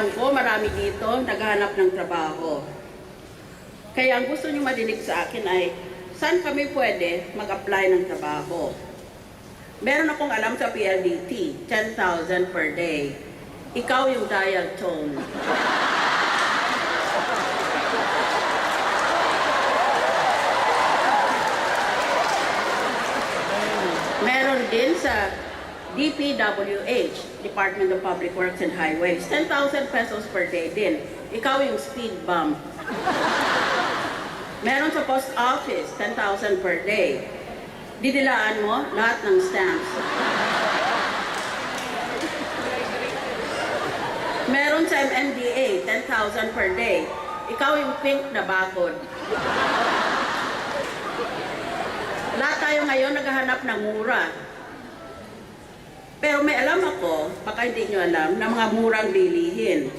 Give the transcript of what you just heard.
Ko, marami dito naghahanap ng trabaho. Kaya ang gusto niyo madinig sa akin ay, saan kami pwede mag-apply ng trabaho? Meron akong alam sa PLDT, 10,000 per day. Ikaw yung dial tone. Meron din sa DPWH, Department of Public Works and Highways, 10,000 pesos per day din. Ikaw yung speed bump. Meron sa post office, 10,000 per day. Didilaan mo lahat ng stamps. Meron sa MMDA, 10,000 per day. Ikaw yung pink na bakod. Lahat tayo ngayon naghahanap ng mura. Pero may alam ako, baka hindi nyo alam, na mga murang bilihin.